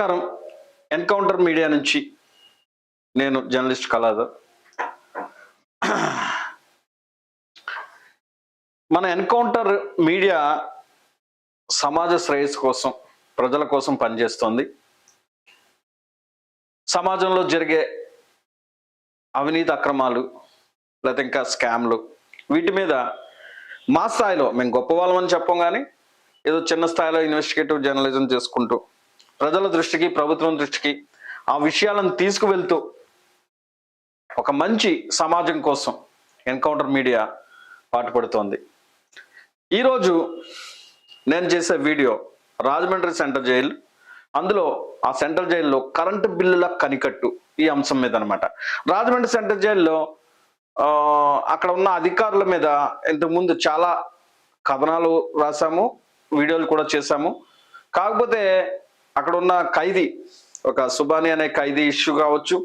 నమస్కారం. Encounter media నుంచి నేను జర్నలిస్ట్ కళాధర్. మన ఎన్కౌంటర్ మీడియా సమాజ శ్రేయస్సు కోసం ప్రజల కోసం పనిచేస్తుంది. సమాజంలో జరిగే అవినీతి అక్రమాలు లేకపోతే ఇంకా స్కామ్లు వీటి మీద మా స్థాయిలో మేము గొప్ప వాళ్ళమని చెప్పం కానీ ఏదో చిన్న స్థాయిలో ఇన్వెస్టిగేటివ్ జర్నలిజం చేసుకుంటూ ప్రజల దృష్టికి ప్రభుత్వం దృష్టికి ఆ విషయాలను తీసుకువెళ్తూ ఒక మంచి సమాజం కోసం ఎన్కౌంటర్ మీడియా పాటుపడుతోంది ఈరోజు నేను చేసే వీడియో రాజమండ్రి సెంట్రల్ జైలు అందులో ఆ సెంట్రల్ జైల్లో కరెంటు బిల్లుల కనికట్టు ఈ అంశం మీద అనమాట రాజమండ్రి సెంట్రల్ జైల్లో అక్కడ ఉన్న అధికారుల మీద ఇంతకుముందు చాలా కథనాలు రాసాము వీడియోలు కూడా చేశాము కాకపోతే అక్కడ ఉన్న ఖైదీ ఒక సుబాని అనే ఖైదీ ఇష్యూ కావచ్చు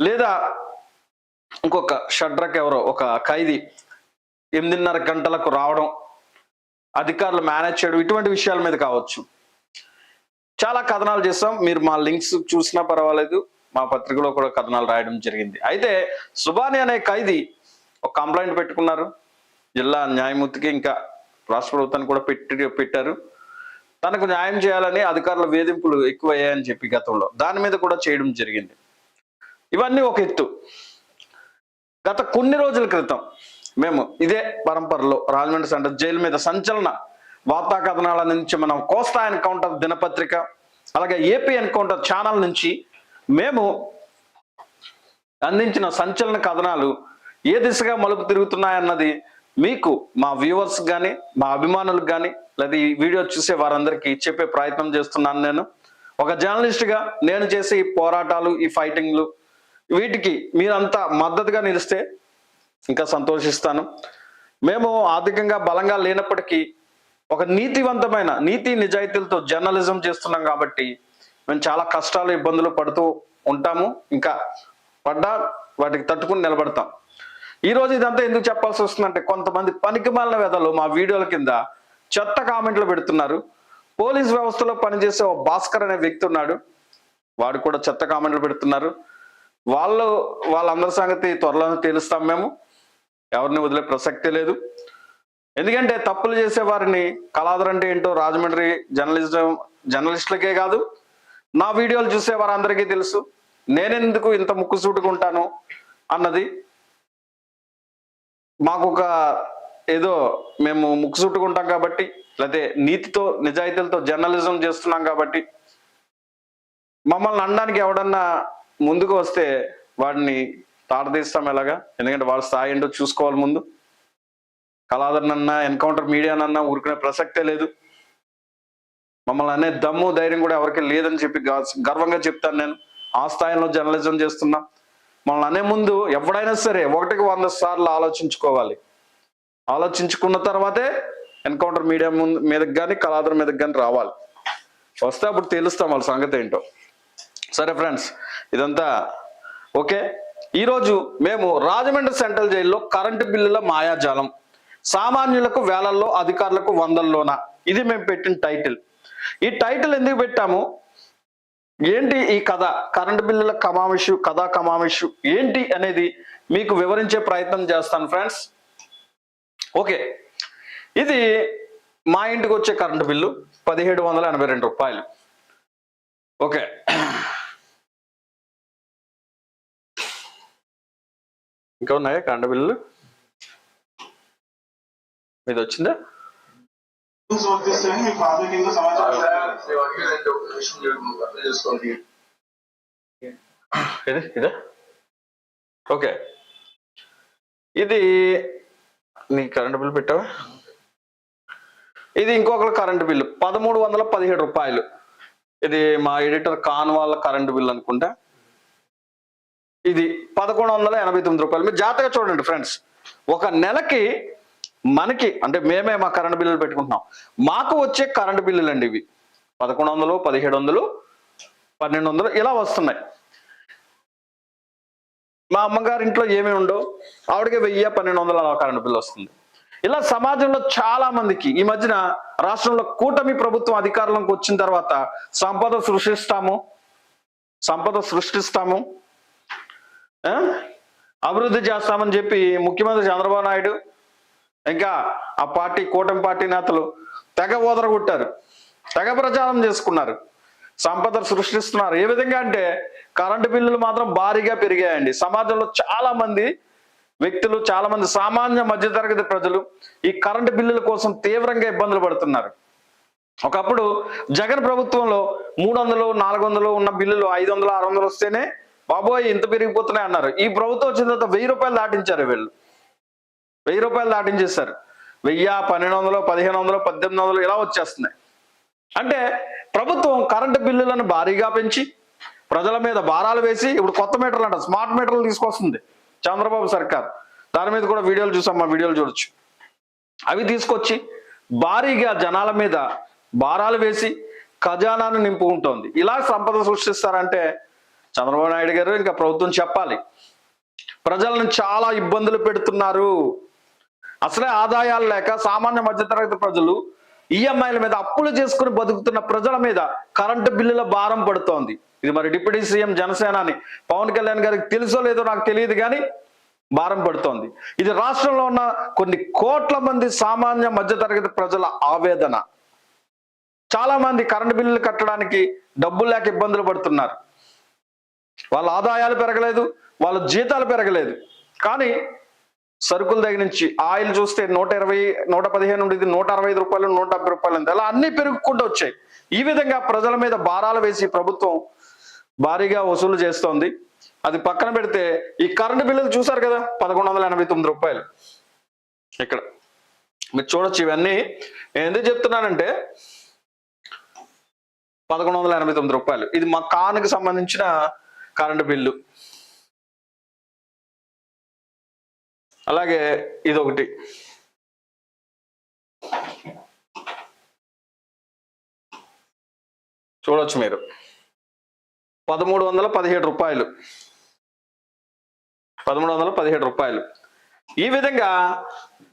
లేదా ఇంకొక షడ్రక్ ఎవరో ఒక ఖైదీ ఎనిమిదిన్నర గంటలకు రావడం అధికారులు మేనేజ్ చేయడం ఇటువంటి విషయాల మీద కావచ్చు. చాలా కథనాలు చేస్తాం మీరు మా లింక్స్ చూసినా పర్వాలేదు. మా పత్రికలో కూడా కథనాలు రాయడం జరిగింది. అయితే సుబాని అనే ఖైదీ ఒక కంప్లైంట్ పెట్టుకున్నారు. జిల్లా న్యాయమూర్తికి ఇంకా రాష్ట్ర ప్రభుత్వాన్ని కూడా పెట్టి పెట్టారు. తనకు న్యాయం చేయాలని అధికారుల వేధింపులు ఎక్కువయ్యాయని చెప్పి గతంలో. దాని మీద కూడా చేయడం జరిగింది. ఇవన్నీ ఒక ఎత్తు. గత కొన్ని రోజుల క్రితం మేము ఇదే పరంపరలో రాజమండ్రి సెంటర్ జైలు మీద సంచలన వార్తా కథనాల నుంచి మనం కోస్తా ఎన్కౌంటర్ దినపత్రిక అలాగే ఏపీ ఎన్కౌంటర్ ఛానల్ నుంచి మేము అందించిన సంచలన కథనాలు ఏ దిశగా మలుపు తిరుగుతున్నాయన్నది మీకు మా వ్యూవర్స్ కానీ మా అభిమానులకు కానీ లేదా ఈ వీడియో చూసే వారందరికీ చెప్పే ప్రయత్నం చేస్తున్నాను నేను. ఒక జర్నలిస్ట్గా నేను చేసే ఈ పోరాటాలు ఈ ఫైటింగ్లు వీటికి మీరంతా మద్దతుగా నిలిస్తే ఇంకా సంతోషిస్తాను. మేము ఆర్థికంగా బలంగా లేనప్పటికీ ఒక నీతివంతమైన నీతి నిజాయితీలతో జర్నలిజం చేస్తున్నాం కాబట్టి మేము చాలా కష్టాలు ఇబ్బందులు పడుతూ ఉంటాము. ఇంకా పడ్డా వాటికి తట్టుకుని నిలబడతాం. ఈ రోజు ఇదంతా ఎందుకు చెప్పాల్సి వస్తుందంటే కొంతమంది పనికిమాలిన వెదలు మా వీడియోల కింద చెత్త కామెంట్లు పెడుతున్నారు. పోలీస్ వ్యవస్థలో పనిచేసే ఓ భాస్కర్ అనే వ్యక్తి ఉన్నాడు. వాడు కూడా చెత్త కామెంట్లు పెడుతున్నారు. వాళ్ళు వాళ్ళందరి సంగతి త్వరలోనే తేలుస్తాం మేము. ఎవరిని వదిలే ప్రసక్తే లేదు. ఎందుకంటే తప్పులు చేసే వారిని కళాధర్ అంటే ఏంటో రాజమండ్రి జర్నలిజం జర్నలిస్టులకే కాదు నా వీడియోలు చూసే వారందరికీ తెలుసు. నేనెందుకు ఇంత ముక్కు ముక్కుసూటుకుంటాను అన్నది మాకు ఒక ఏదో మేము ముక్కుసూటుకుంటాం కాబట్టి లేకపోతే నీతితో నిజాయితీలతో జర్నలిజం చేస్తున్నాం కాబట్టి మమ్మల్ని అనడానికి ఎవడన్నా ముందుకు వస్తే వాడిని తాడదీస్తాం ఎలాగా? ఎందుకంటే వాళ్ళ స్థాయి ఏంటో చూసుకోవాలి ముందు. కళాధరనన్నా ఎన్కౌంటర్ మీడియానన్నా ఊరుకునే ప్రసక్తే లేదు. మమ్మల్ని అనే దమ్ము ధైర్యం కూడా ఎవరికి లేదని చెప్పి గర్వంగా చెప్తాను నేను. ఆ స్థాయిలో జర్నలిజం చేస్తున్నా. మనల్ని అనే ముందు ఎవడైనా సరే ఒకటికి వంద సార్లు ఆలోచించుకోవాలి. ఆలోచించుకున్న తర్వాతే ఎన్కౌంటర్ మీడియా ముందు మీదకి కానీ కళాధర మీదకి కానీ రావాలి. వస్తే అప్పుడు తెలుస్తాం వాళ్ళ సంగతి ఏంటో. సరే ఫ్రెండ్స్ ఇదంతా ఓకే. ఈరోజు మేము రాజమండ్రి సెంట్రల్ జైల్లో కరెంటు బిల్లుల మాయాజాలం. సామాన్యులకు వేలల్లో అధికారులకు వందల్లోన. ఇది మేము పెట్టిన టైటిల్. ఈ టైటిల్ ఎందుకు పెట్టాము? ఏంటి ఈ కథ? కరెంటు బిల్లుల కమామిషు కథా కమామిషు ఏంటి అనేది మీకు వివరించే ప్రయత్నం చేస్తాను ఫ్రెండ్స్. ఓకే. ఇది మా ఇంటికి వచ్చే కరెంటు బిల్లు పదిహేడు వందల ఎనభై రెండు రూపాయలు. ఓకే. ఇంకా ఉన్నాయా కరెంటు బిల్లు మీద వచ్చిందా? ప్రాథమికంగా సమాచారం ఓకే ఇది నీ కరెంటు బిల్లు పెట్టావా? ఇది ఇంకొకరు కరెంటు బిల్లు పదమూడు వందల పదిహేడు రూపాయలు. ఇది మా ఎడిటర్ కాన్ వాళ్ళ కరెంటు బిల్లు అనుకుంటా. ఇది పదకొండు వందల ఎనభై తొమ్మిది రూపాయలు. మీరు జాగ్రత్తగా చూడండి ఫ్రెండ్స్ ఒక నెలకి మనకి అంటే మేమే మా కరెంటు బిల్లులు పెట్టుకుంటున్నాం. మాకు వచ్చే కరెంటు బిల్లులు అండి ఇవి. పదకొండు వందలు పదిహేడు వందలు పన్నెండు వందలు ఇలా వస్తున్నాయి. మా అమ్మగారి ఇంట్లో ఏమీ ఉండవు? ఆవిడకి వెయ్యి పన్నెండు వందలు అలా కరెంటు బిల్లు వస్తుంది. ఇలా సమాజంలో చాలా మందికి ఈ మధ్యన రాష్ట్రంలో కూటమి ప్రభుత్వం అధికారంలోకి వచ్చిన తర్వాత సంపద సృష్టిస్తాము. సంపద సృష్టిస్తాము. అభివృద్ధి చేస్తామని చెప్పి ముఖ్యమంత్రి చంద్రబాబు నాయుడు ఇంకా ఆ పార్టీ కూటమి పార్టీ నేతలు తెగ ఓదరగొట్టారు. తెగ ప్రచారం చేసుకున్నారు. సంపద సృష్టిస్తున్నారు. ఏ విధంగా అంటే కరెంటు బిల్లులు మాత్రం భారీగా పెరిగాయండి. సమాజంలో చాలా మంది వ్యక్తులు చాలా మంది సామాన్య మధ్యతరగతి ప్రజలు ఈ కరెంటు బిల్లుల కోసం తీవ్రంగా ఇబ్బందులు పడుతున్నారు. ఒకప్పుడు జగన్ ప్రభుత్వంలో మూడు వందలు నాలుగు వందలు ఉన్న బిల్లులు ఐదు వందలు ఆరు వందలు వస్తేనే బాబోయ్ ఇంత పెరిగిపోతున్నాయి అన్నారు. ఈ ప్రభుత్వం వచ్చిన తర్వాత వెయ్యి రూపాయలు దాటించారు వీళ్ళు. వెయ్యి రూపాయలు దాటించేస్తారు వెయ్యి పన్నెండు వందలు పదిహేను వందలు పద్దెనిమిది వందలు ఇలా వచ్చేస్తున్నాయి. అంటే ప్రభుత్వం కరెంటు బిల్లులను భారీగా పెంచి ప్రజల మీద భారాలు వేసి ఇప్పుడు కొత్త మీటర్లు అంట స్మార్ట్ మీటర్లు తీసుకొస్తుంది చంద్రబాబు సర్కార్. దాని మీద కూడా వీడియోలు చూసాం మా వీడియోలు చూడొచ్చు. అవి తీసుకొచ్చి భారీగా జనాల మీద భారాలు వేసి ఖజానాను నింపుకుంటోంది. ఇలా సంపద సృష్టిస్తారంటే చంద్రబాబు నాయుడు గారు ఇంకా ప్రభుత్వం చెప్పాలి. ప్రజలను చాలా ఇబ్బందులు పెడుతున్నారు. అసలే ఆదాయాలు లేక సామాన్య మధ్యతరగతి ప్రజలు ఈఎంఐల మీద అప్పులు చేసుకుని బతుకుతున్న ప్రజల మీద కరెంటు బిల్లుల భారం పడుతోంది. ఇది మరి డిప్యూటీ సీఎం జనసేనాని పవన్ కళ్యాణ్ గారికి తెలుసో లేదో నాకు తెలియదు కానీ భారం పడుతోంది. ఇది రాష్ట్రంలో ఉన్న కొన్ని కోట్ల మంది సామాన్య మధ్యతరగతి ప్రజల ఆవేదన. చాలా మంది కరెంటు బిల్లులు కట్టడానికి డబ్బులు లేక ఇబ్బందులు పడుతున్నారు. వాళ్ళ ఆదాయాలు పెరగలేదు వాళ్ళ జీతాలు పెరగలేదు. కానీ సరుకుల దగ్గర నుంచి ఆయిల్ చూస్తే నూట ఇరవై నూట పదిహేను ఉండేది నూట అరవై ఐదు రూపాయలు నూట డెబ్బై రూపాయలు ఉంది. అలా అన్ని పెరుగుకుంటూ వచ్చాయి. ఈ విధంగా ప్రజల మీద భారాలు వేసి ప్రభుత్వం భారీగా వసూలు చేస్తోంది. అది పక్కన పెడితే ఈ కరెంటు బిల్లులు చూసారు కదా? పదకొండు వందల ఎనభై తొమ్మిది రూపాయలు. ఇక్కడ మీరు చూడొచ్చు ఇవన్నీ. ఎందుకు చెప్తున్నానంటే పదకొండు వందల ఎనభై తొమ్మిది రూపాయలు. ఇది మా కానుకి సంబంధించిన కరెంటు బిల్లు. అలాగే ఇది ఒకటి చూడొచ్చు మీరు. పదమూడు వందల పదిహేడు రూపాయలు. పదమూడు వందల పదిహేడు రూపాయలు. ఈ విధంగా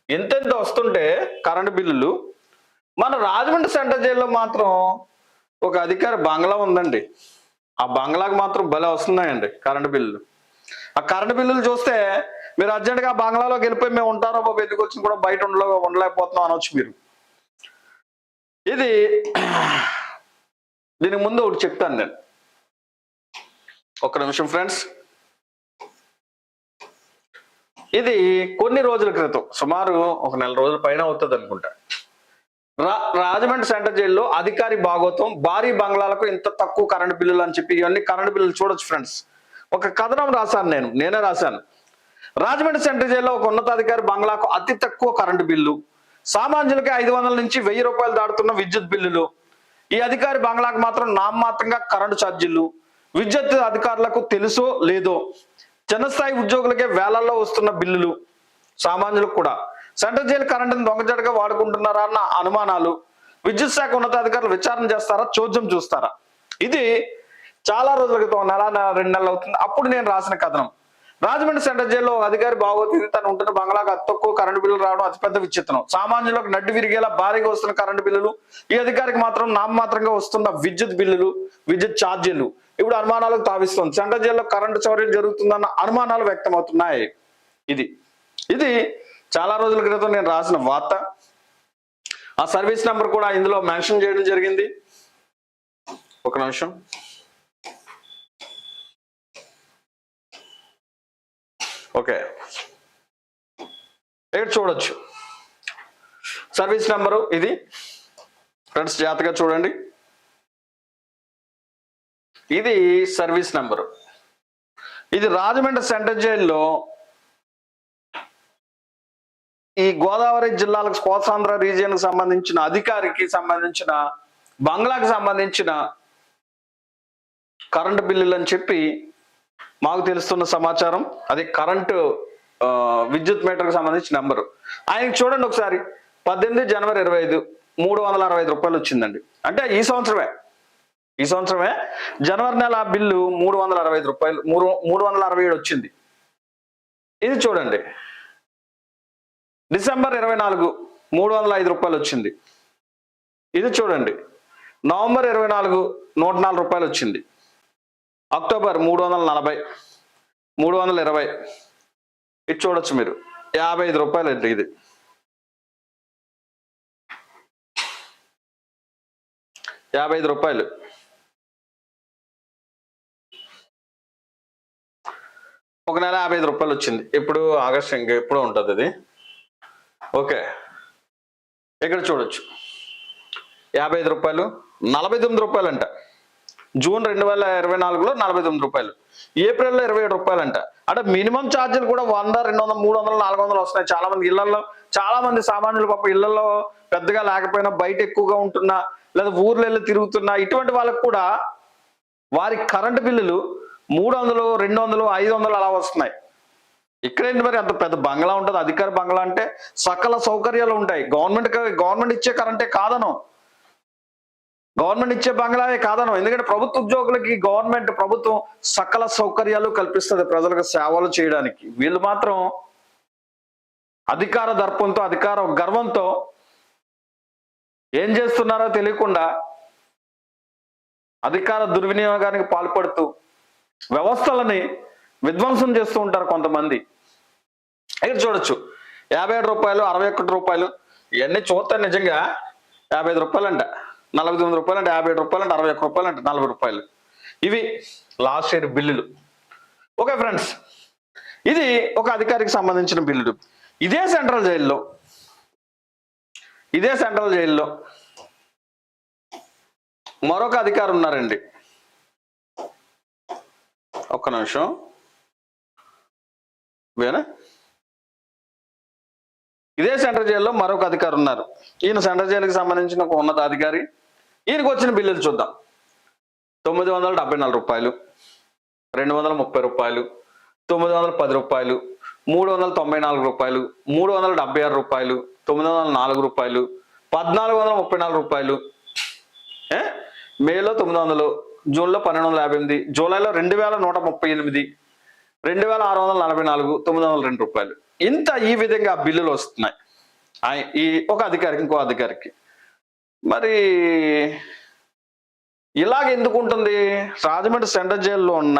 ఎంతెంత వస్తుంటే కరెంటు బిల్లులు మన రాజమండ్రి సెంటర్ జైల్లో మాత్రం ఒక అధికారి బంగ్లా ఉందండి. ఆ బంగ్లాకు మాత్రం భలే వస్తున్నాయండి కరెంటు బిల్లులు. ఆ కరెంటు బిల్లులు చూస్తే మీరు అర్జెంటుగా బంగ్లాలోకి వెళ్ళిపోయి మేము ఉంటారో బాబు ఎందుకు వచ్చి కూడా బయట ఉండలే ఉండలేకపోతున్నాం అనొచ్చు మీరు. ఇది దీనికి ముందు ఒకటి చెప్తాను నేను. ఒక నిమిషం ఫ్రెండ్స్. ఇది కొన్ని రోజుల క్రితం సుమారు ఒక నెల రోజుల పైన అవుతుంది అనుకుంటా. రాజమండ్రి సెంటర్ జైల్లో అధికారి భాగోతం భారీ బంగ్లాలకు ఇంత తక్కువ కరెంటు బిల్లులు అని చెప్పి ఇవన్నీ కరెంటు బిల్లులు చూడొచ్చు ఫ్రెండ్స్. ఒక కథనం రాశాను నేను నేనే రాశాను. రాజమండ్రి సెంటర్ జైల్లో ఒక ఉన్నతాధికారి బంగ్లాకు అతి తక్కువ కరెంటు బిల్లు. సామాన్యులకి ఐదు వందల నుంచి వెయ్యి రూపాయలు దాటుతున్న విద్యుత్ బిల్లులు. ఈ అధికారి బంగ్లాకు మాత్రం నామమాత్రంగా కరెంటు ఛార్జీలు. విద్యుత్ అధికారులకు తెలుసో లేదో? చిన్న స్థాయి ఉద్యోగులకే వేలల్లో వస్తున్న బిల్లులు. సామాన్యులకు కూడా. సెంట్రల్ జైలు కరెంటును దొంగజడగా వాడుకుంటున్నారా అన్న అనుమానాలు. విద్యుత్ శాఖ ఉన్నతాధికారులు విచారణ చేస్తారా? చోద్యం చూస్తారా? ఇది చాలా రోజుల క్రితం నెల నెల రెండు నెలలు అవుతుంది. అప్పుడు నేను రాసిన కథనం. రాజమండ్రి సెంట్రల్ జైల్లో అధికారి బాగోతుంది తను ఉంటున్న బంగ్లాకు అతి తక్కువ కరెంటు బిల్లులు రావడం అతిపెద్ద విచిత్రం. సామాన్యులకు నడ్డి విరిగేలా భారీగా వస్తున్న కరెంటు బిల్లులు ఈ అధికారికి మాత్రం నామమాత్రంగా వస్తున్న విద్యుత్ బిల్లులు విద్యుత్ ఛార్జీలు ఇప్పుడు అనుమానాలకు తావిస్తుంది. సెంట్రల్ జైల్లో కరెంటు చౌర్యం జరుగుతుందన్న అనుమానాలు వ్యక్తమవుతున్నాయి. ఇది ఇది చాలా రోజుల క్రితం నేను రాసిన వార్త. ఆ సర్వీస్ నెంబర్ కూడా ఇందులో మెన్షన్ చేయడం జరిగింది. ఒక నిమిషం. ఓకే. ఇక్కడ చూడొచ్చు. సర్వీస్ నెంబరు ఇది. ఫ్రెండ్స్ జాగ్రత్తగా చూడండి. ఇది సర్వీస్ నెంబరు. ఇది రాజమండ్రి సెంట్రల్ జైల్లో ఈ గోదావరి జిల్లాలకు స్వాతంత్ర రీజియన్కి సంబంధించిన అధికారికి సంబంధించిన బంగ్లాకి సంబంధించిన కరెంటు బిల్లులు అని చెప్పి మాకు తెలుస్తున్న సమాచారం అది కరెంటు విద్యుత్ మీటర్కి సంబంధించిన నెంబరు ఆయనకి చూడండి ఒకసారి. పద్దెనిమిది జనవరి ఇరవై ఐదు మూడు వందల అరవై ఐదు రూపాయలు వచ్చిందండి. అంటే ఈ సంవత్సరమే. ఈ సంవత్సరమే జనవరి నెల బిల్లు మూడు వందల అరవై ఐదు రూపాయలు మూడు మూడు వందల అరవై ఏడు వచ్చింది. ఇది చూడండి. డిసెంబర్ ఇరవై నాలుగు మూడు వందల ఐదు రూపాయలు వచ్చింది. ఇది చూడండి. నవంబర్ ఇరవై నాలుగు నూట నాలుగు రూపాయలు వచ్చింది. అక్టోబర్ మూడు వందల నలభై మూడు వందల ఇరవై. ఇది చూడొచ్చు మీరు. యాభై ఐదు రూపాయలు అండి ఇది. యాభై ఐదు రూపాయలు. ఒక నెల యాభై ఐదు రూపాయలు వచ్చింది. ఇప్పుడు ఆగస్ట్ ఇంకా ఎప్పుడో ఉంటుంది అది ఓకే. ఇక్కడ చూడొచ్చు. యాభై ఐదు రూపాయలు. నలభై తొమ్మిది రూపాయలు అంట జూన్ రెండు వేల ఇరవై నాలుగులో నలభై తొమ్మిది రూపాయలు. ఏప్రిల్లో ఇరవై ఏడు రూపాయలు అంట అంటే మినిమం ఛార్జీలు కూడా వంద రెండు వందలు మూడు వందలు నాలుగు వందలు వస్తున్నాయి. చాలా మంది ఇళ్ళలో చాలా మంది సామాన్యులు పాప ఇళ్ళలో పెద్దగా లేకపోయినా బయట ఎక్కువగా ఉంటున్నా లేదా ఊర్లు వెళ్ళి తిరుగుతున్నా ఇటువంటి వాళ్ళకు కూడా వారి కరెంటు బిల్లులు మూడు వందలు రెండు వందలు ఐదు వందలు అలా వస్తున్నాయి. ఇక్కడేంటి మరి అంత పెద్ద బంగ్లా ఉంటుంది? అధికార బంగ్లా అంటే సకల సౌకర్యాలు ఉంటాయి. గవర్నమెంట్ గవర్నమెంట్ ఇచ్చే కరెంటే కాదను. గవర్నమెంట్ ఇచ్చే బంగ్లావే కాదను ఎందుకంటే ప్రభుత్వ ఉద్యోగులకి గవర్నమెంట్ ప్రభుత్వం సకల సౌకర్యాలు కల్పిస్తుంది ప్రజలకు సేవలు చేయడానికి. వీళ్ళు మాత్రం అధికార దర్పంతో అధికార గర్వంతో ఏం చేస్తున్నారో తెలియకుండా అధికార దుర్వినియోగానికి పాల్పడుతూ వ్యవస్థలని విధ్వంసం చేస్తూ ఉంటారు కొంతమంది. ఇక్కడ చూడొచ్చు. యాభై ఏడు రూపాయలు అరవై ఒకటి రూపాయలు ఇవన్నీ చూస్తే నిజంగా యాభై ఐదు రూపాయలు అంట నలభై తొమ్మిది రూపాయలు అంటే యాభై ఏడు రూపాయలు అంటే అరవై ఒక్క రూపాయలు అంటే నలభై రూపాయలు. ఇవి లాస్ట్ ఇయర్ బిల్లులు. ఓకే ఫ్రెండ్స్ ఇది ఒక అధికారికి సంబంధించిన బిల్లులు ఇదే సెంట్రల్ జైల్లో ఇదే సెంట్రల్ జైల్లో మరొక అధికారి ఉన్నారండి. ఒక్క నిమిషం. వేనా ఇదే సెంట్రల్ జైల్లో మరొక అధికారి ఉన్నారు. ఈయన సెంట్రల్ జైలుకి సంబంధించిన ఒక ఉన్నత అధికారి ఈయనకు వచ్చిన బిల్లులు చూద్దాం. తొమ్మిది వందల డెబ్బై నాలుగు రూపాయలు రెండు వందల ముప్పై రూపాయలు తొమ్మిది వందల పది రూపాయలు మూడు వందల తొంభై నాలుగు రూపాయలు మూడు వందల డెబ్బై ఆరు రూపాయలు తొమ్మిది వందల నాలుగు రూపాయలు పద్నాలుగు వందల ముప్పై నాలుగు రూపాయలు. మేలో తొమ్మిది వందలు జూన్లో పన్నెండు వందల యాభై ఎనిమిది జూలైలో రెండు వేల నూట ముప్పై ఎనిమిది రెండు వేల ఆరు వందల నలభై నాలుగు తొమ్మిది వందల రెండు రూపాయలు. ఇంత ఈ విధంగా బిల్లులు వస్తున్నాయి. ఈ ఒక అధికారికి ఇంకో అధికారికి. మరి ఇలాగ ఎందుకు ఉంటుంది? రాజమండ్రి సెంట్రల్ జైల్లో ఉన్న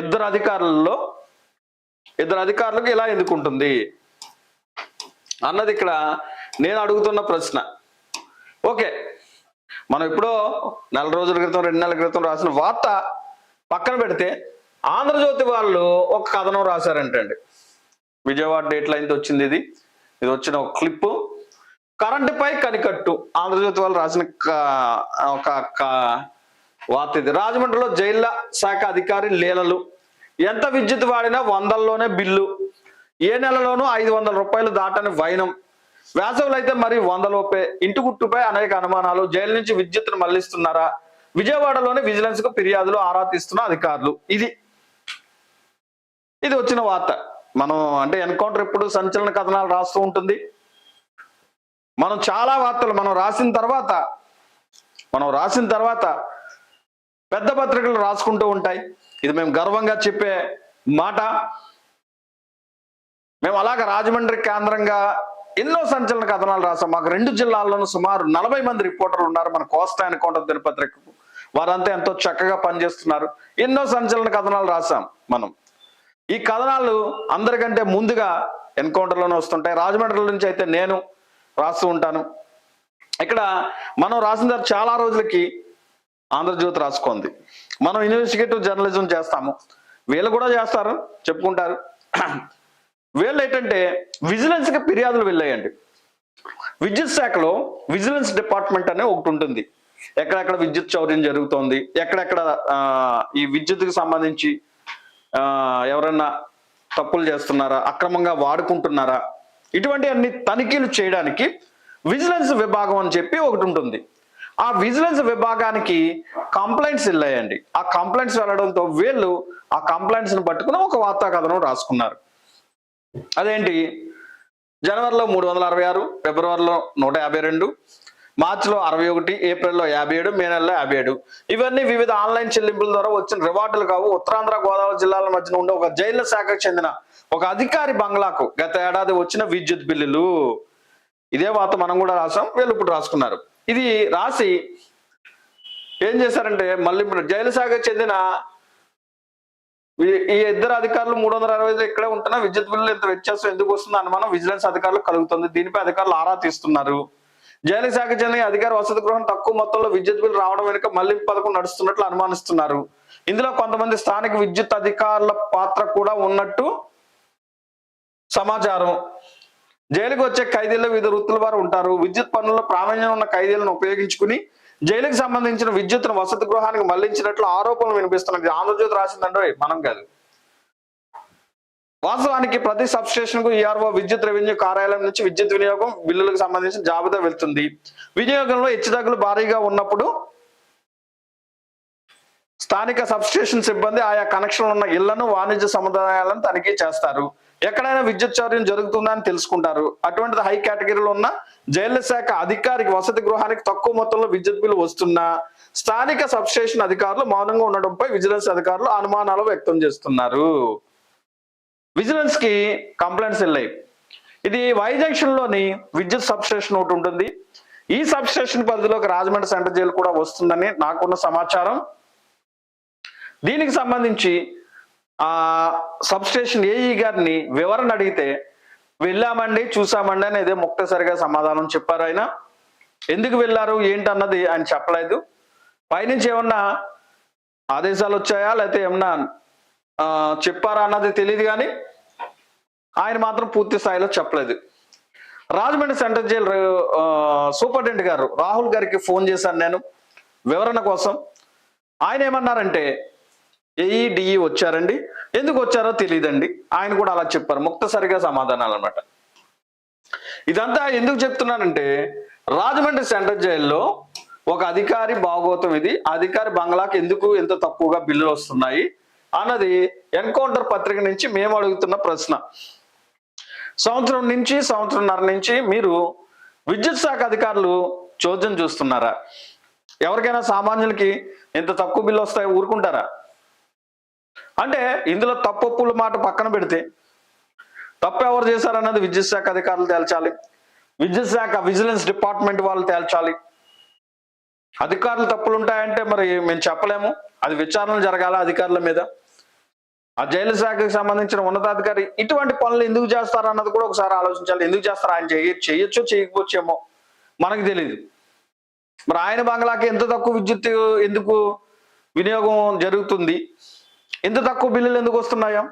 ఇద్దరు అధికారులలో ఇద్దరు అధికారులకు ఇలా ఎందుకు ఉంటుంది? అన్నది ఇక్కడ నేను అడుగుతున్న ప్రశ్న. ఓకే మనం ఎప్పుడో నెల రోజుల క్రితం రెండు నెలల క్రితం రాసిన వార్త పక్కన పెడితే ఆంధ్రజ్యోతి వాళ్ళు ఒక కథనం రాశారంటండి. విజయవాడ డేట్ లైన్తో వచ్చింది ఇది. ఇది వచ్చిన ఒక క్లిప్పు. కరెంటుపై కనికట్టు. ఆంధ్రజ్యోతి వాళ్ళు రాసిన ఒక వార్త ఇది. రాజమండ్రిలో జైళ్ళ శాఖ అధికారి లీలలు. ఎంత విద్యుత్ వాడినా వందల్లోనే బిల్లు. ఏ నెలలోనూ ఐదు వందల రూపాయలు దాటని వైనం. వేసవులు అయితే మరి వందలోపే. ఇంటి గుట్టుపై అనేక అనుమానాలు. జైలు నుంచి విద్యుత్తును మళ్ళిస్తున్నారా? విజయవాడలోని విజిలెన్స్కు ఫిర్యాదులు ఆరా తీస్తున్న అధికారులు. ఇది ఇది వచ్చిన వార్త. మనం అంటే ఎన్కౌంటర్ ఎప్పుడు సంచలన కథనాలు రాస్తూ ఉంటుంది. మనం చాలా వార్తలు మనం రాసిన తర్వాత మనం రాసిన తర్వాత పెద్ద పత్రికలు రాసుకుంటూ ఉంటాయి. ఇది మేము గర్వంగా చెప్పే మాట. మేము అలాగ రాజమండ్రి కేంద్రంగా ఎన్నో సంచలన కథనాలు రాసాం. మాకు రెండు జిల్లాల్లోనూ సుమారు నలభై మంది రిపోర్టర్లు ఉన్నారు మన కోస్తా ఎన్కౌంటర్ దినపత్రికకు. వారంతా ఎంతో చక్కగా పనిచేస్తున్నారు. ఎన్నో సంచలన కథనాలు రాసాం మనం. ఈ కథనాలు అందరికంటే ముందుగా ఎన్కౌంటర్లోనే వస్తుంటాయి. రాజమండ్రి నుంచి అయితే నేను రాస్తూ ఉంటాను. ఇక్కడ మనం రాసిన చాలా రోజులకి ఆంధ్రజ్యోతి రాసుకుంది. మనం ఇన్వెస్టిగేటివ్ జర్నలిజం చేస్తాము. వీళ్ళు కూడా చేస్తారు చెప్పుకుంటారు. వీళ్ళు ఏంటంటే విజిలెన్స్కి ఫిర్యాదులు వెళ్ళాయండి. విద్యుత్ శాఖలో విజిలెన్స్ డిపార్ట్మెంట్ అనే ఒకటి ఉంటుంది. ఎక్కడెక్కడ విద్యుత్ చౌర్యం జరుగుతోంది ఎక్కడెక్కడ ఈ విద్యుత్కి సంబంధించి ఎవరన్నా తప్పులు చేస్తున్నారా? అక్రమంగా వాడుకుంటున్నారా? ఇటువంటి అన్ని తనిఖీలు చేయడానికి విజిలెన్స్ విభాగం అని చెప్పి ఒకటి ఉంటుంది. ఆ విజిలెన్స్ విభాగానికి కంప్లైంట్స్ వెళ్ళాయండి. ఆ కంప్లైంట్స్ వెళ్ళడంతో వీళ్ళు ఆ కంప్లైంట్స్ని పట్టుకుని ఒక వార్తా కథనం రాసుకున్నారు. అదేంటి? జనవరిలో మూడు వందల అరవై ఆరు ఫిబ్రవరిలో నూట యాభై రెండు మార్చిలో అరవై ఒకటి ఏప్రిల్లో యాభై ఏడు మే నెలలో యాభై ఏడు. ఇవన్నీ వివిధ ఆన్లైన్ చెల్లింపుల ద్వారా వచ్చిన రివార్డులు కావు. ఉత్తరాంధ్ర గోదావరి జిల్లాల మధ్యన ఉండే ఒక జైళ్ళ శాఖకు చెందిన ఒక అధికారి బంగ్లాకు గత ఏడాది వచ్చిన విద్యుత్ బిల్లులు. ఇదే వాత మనం కూడా రాసాం. వీళ్ళు ఇప్పుడు రాసుకున్నారు. ఇది రాసి ఏం చేశారంటే మళ్ళీ ఇప్పుడు జైలు శాఖకు చెందిన ఈ- ఇద్దరు అధికారులు మూడు వందల అరవై ఐదు ఇక్కడే ఉంటున్నా. విద్యుత్ బిల్లు ఇంత వ్యత్యాసం ఎందుకు వస్తుంది? అనుమానం విజిలెన్స్ అధికారులు కలుగుతుంది. దీనిపై అధికారులు ఆరా తీస్తున్నారు. జైలు శాఖ చెందిన అధికారి వసతి గృహం తక్కువ మొత్తంలో విద్యుత్ బిల్లు రావడం వెనుక మళ్ళీ పథకం నడుస్తున్నట్లు అనుమానిస్తున్నారు. ఇందులో కొంతమంది స్థానిక విద్యుత్ అధికారుల పాత్ర కూడా ఉన్నట్టు సమాచారం. జైలుకు వచ్చే ఖైదీల్లో వివిధ వృత్తుల వారు ఉంటారు. విద్యుత్ పనుల్లో ప్రావీణ్యం ఉన్న ఖైదీలను ఉపయోగించుకుని జైలుకు సంబంధించిన విద్యుత్ను వసతి గృహానికి మళ్ళించినట్లు ఆరోపణలు వినిపిస్తున్నది. ఆంధ్రజ్యోతి రాసిందండో. మనం కాదు. వాస్తవానికి ప్రతి సబ్ స్టేషన్కు ఈఆర్ఓ విద్యుత్ రెవెన్యూ కార్యాలయం నుంచి విద్యుత్ వినియోగం బిల్లులకు సంబంధించిన జాబితా వెళ్తుంది. వినియోగంలో హెచ్చుతగ్గులు భారీగా ఉన్నప్పుడు స్థానిక సబ్స్టేషన్ సిబ్బంది ఆయా కనెక్షన్లు ఉన్న ఇళ్ళను వాణిజ్య సముదాయాలను తనిఖీ చేస్తారు. ఎక్కడైనా విద్యుత్ చౌర్యం జరుగుతుందా అని తెలుసుకుంటారు. అటువంటిది హై కేటగిరీలో ఉన్న జైళ్ళ శాఖ అధికారికి వసతి గృహానికి తక్కువ మొత్తంలో విద్యుత్ బిల్లు వస్తున్నా స్థానిక సబ్స్టేషన్ అధికారులు మౌనంగా ఉండడంపై విజిలెన్స్ అధికారులు అనుమానాలు వ్యక్తం చేస్తున్నారు. విజిలెన్స్కి కంప్లైంట్స్ వెళ్ళాయి. ఇది వై లోని విద్యుత్ సబ్స్టేషన్ ఒకటి ఉంటుంది. ఈ సబ్స్టేషన్ పరిధిలోకి రాజమండ్రి సెంట్రల్ జైలు కూడా వస్తుందని నాకున్న సమాచారం. దీనికి సంబంధించి ఆ సబ్స్టేషన్ ఏఈ గారిని వివరణ అడిగితే వెళ్ళామండి చూసామండి అని ఇదే ముక్తసరిగా సమాధానం చెప్పారు ఆయన. ఎందుకు వెళ్ళారు ఏంటి అన్నది ఆయన చెప్పలేదు. పైనుంచి ఏమన్నా ఆదేశాలు వచ్చాయా లేకపోతే ఏమన్నా చెప్పారా అన్నది తెలియదు కానీ ఆయన మాత్రం పూర్తి స్థాయిలో చెప్పలేదు. రాజమండ్రి సెంట్రల్ జైలు సూపరింటెండెంట్ గారు రాహుల్ గారికి ఫోన్ చేశాను నేను వివరణ కోసం. ఆయన ఏమన్నారంటే ఏఈ డిఈ వచ్చారండి. ఎందుకు వచ్చారో తెలియదండి ఆయన కూడా అలా చెప్పారు. ముక్తసరిగా సమాధానాలు అనమాట ఇదంతా ఎందుకు చెప్తున్నానంటే రాజమండ్రి సెంట్రల్ జైల్లో ఒక అధికారి భాగోతం ఇది. ఆ అధికారి బంగ్లాకి ఎందుకు ఎంత తక్కువగా బిల్లులు వస్తున్నాయి? అన్నది ఎన్కౌంటర్ పత్రిక నుంచి మేము అడుగుతున్న ప్రశ్న. సంవత్సరం నుంచి సంవత్సరంన్నర నుంచి మీరు విద్యుత్ శాఖ అధికారులు చోద్యం చూస్తున్నారా? ఎవరికైనా సామాన్యులకి ఎంత తక్కువ బిల్లు వస్తాయో ఊరుకుంటారా? అంటే ఇందులో తప్పుల మాట పక్కన పెడితే తప్పు ఎవరు చేశారన్నది విద్యుత్ శాఖ అధికారులు తేల్చాలి. విద్యుత్ శాఖ విజిలెన్స్ డిపార్ట్మెంట్ వాళ్ళు తేల్చాలి. అధికారులు తప్పులు ఉంటాయంటే మరి మేము చెప్పలేము. అది విచారణ జరగాల అధికారుల మీద. ఆ జైలు శాఖకి సంబంధించిన ఉన్నతాధికారి ఇటువంటి పనులు ఎందుకు చేస్తారు అన్నది కూడా ఒకసారి ఆలోచించాలి. ఎందుకు చేస్తారు? ఆయన చేయ చేయొచ్చో చేయకపోవచ్చేమో మనకు తెలియదు మరి ఆయన బంగ్లాకి ఎంత తక్కువ విద్యుత్ ఎందుకు వినియోగం జరుగుతుంది? ఎంత తక్కువ బిల్లులు ఎందుకు వస్తున్నాయో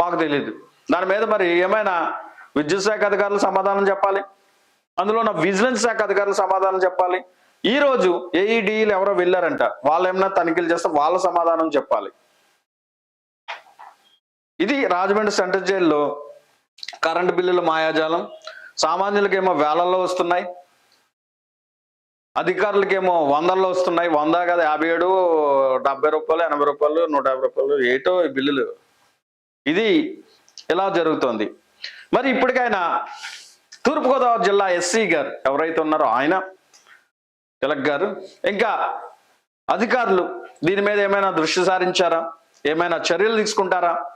మాకు తెలియదు దాని మీద మరి ఏమైనా విద్యుత్ శాఖ అధికారులు సమాధానం చెప్పాలి? అందులో నా విజిలెన్స్ శాఖ అధికారులు సమాధానం చెప్పాలి? ఈ రోజు ఏఈడీలు ఎవరో వెళ్ళారంట. వాళ్ళు ఏమైనా తనిఖీలు చేస్తే వాళ్ళ సమాధానం చెప్పాలి. ఇది రాజమండ్రి సెంట్రల్ జైల్లో కరెంటు బిల్లుల మాయాజాలం. సామాన్యులకేమో వేలల్లో వస్తున్నాయి. అధికారులకేమో వందల్లో వస్తున్నాయి. వంద కదా యాభై ఏడు డెబ్బై రూపాయలు ఎనభై రూపాయలు నూట యాభై రూపాయలు ఏటో బిల్లులు. ఇది ఇలా జరుగుతోంది. మరి ఇప్పటికైనా తూర్పుగోదావరి జిల్లా ఎస్సీ గారు ఎవరైతే ఉన్నారో ఆయన తిలక్ గారు ఇంకా అధికారులు దీని మీద ఏమైనా దృష్టి సారించారా? ఏమైనా చర్యలు తీసుకుంటారా?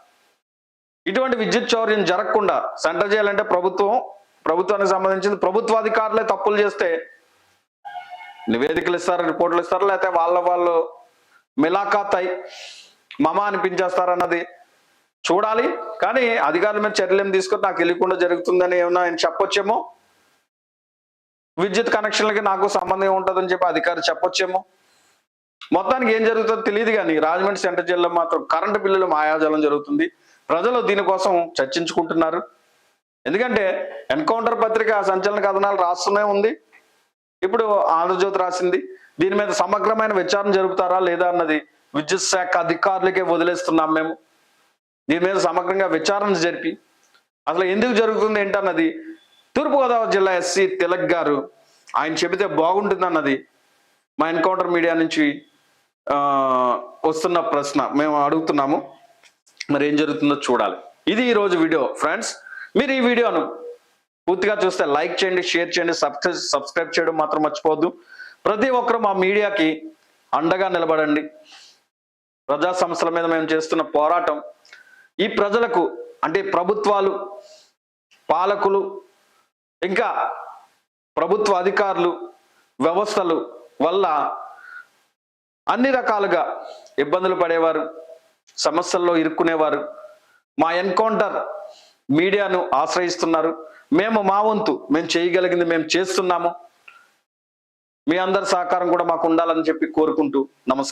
ఇటువంటి విద్యుత్ చౌర్యం జరగకుండా సెంటర్ చేయాలంటే ప్రభుత్వం ప్రభుత్వానికి సంబంధించింది ప్రభుత్వ అధికారులే తప్పులు చేస్తే నివేదికలు ఇస్తారు రిపోర్ట్లు ఇస్తారు లేకపోతే వాళ్ళ వాళ్ళు మిలాఖాత్ అయి మమ అనిపించేస్తారన్నది చూడాలి. కానీ అధికారుల మీద చర్యలు ఏం తీసుకొని నాకు తెలియకుండా జరుగుతుందని ఏమన్నా ఆయన చెప్పొచ్చేమో? విద్యుత్ కనెక్షన్లకి నాకు సంబంధం ఉంటుందని చెప్పి అధికారి చెప్పొచ్చేమో? మొత్తానికి ఏం జరుగుతుందో తెలియదు కానీ రాజమండ్రి సెంటర్ జైల్లో మాత్రం కరెంటు బిల్లులు మాయాజాలం జరుగుతుంది. ప్రజలు దీనికోసం చర్చించుకుంటున్నారు. ఎందుకంటే ఎన్కౌంటర్ పత్రిక సంచలన కథనాలు రాస్తూనే ఉంది. ఇప్పుడు ఆంధ్రజ్యోతి రాసింది. దీని మీద సమగ్రమైన విచారణ జరుపుతారా లేదా అన్నది విద్యుత్ శాఖ అధికారులకే వదిలేస్తున్నాం మేము. దీని మీద సమగ్రంగా విచారణ జరిపి అసలు ఎందుకు జరుగుతుంది ఏంటన్నది తూర్పుగోదావరి జిల్లా ఎస్సీ తిలక్ గారు ఆయన చెబితే బాగుంటుంది అన్నది మా ఎన్కౌంటర్ మీడియా నుంచి వస్తున్న ప్రశ్న మేము అడుగుతున్నాము. మరి ఏం జరుగుతుందో చూడాలి. ఇది ఈరోజు వీడియో. ఫ్రెండ్స్ మీరు ఈ వీడియోను పూర్తిగా చూస్తే లైక్ చేయండి షేర్ చేయండి సబ్స్క్రైబ్ సబ్స్క్రైబ్ చేయడం మాత్రం మర్చిపోవద్దు. ప్రతి ఒక్కరు మా మీడియాకి అండగా నిలబడండి. ప్రజా సంస్థల మీద మేము చేస్తున్న పోరాటం ఈ ప్రజలకు అంటే ప్రభుత్వాలు పాలకులు ఇంకా ప్రభుత్వ అధికారులు వ్యవస్థలు వల్ల అన్ని రకాలుగా ఇబ్బందులు పడేవారు. సమస్యల్లో ఇరుక్కునేవారు. మా ఎన్కౌంటర్ మీడియాను ఆశ్రయిస్తున్నారు. మేము మా వంతు మేము చేయగలిగింది మేము చేస్తున్నాము. మీ అందరి సహకారం కూడా మాకు ఉండాలని చెప్పి కోరుకుంటూ నమస్కారం.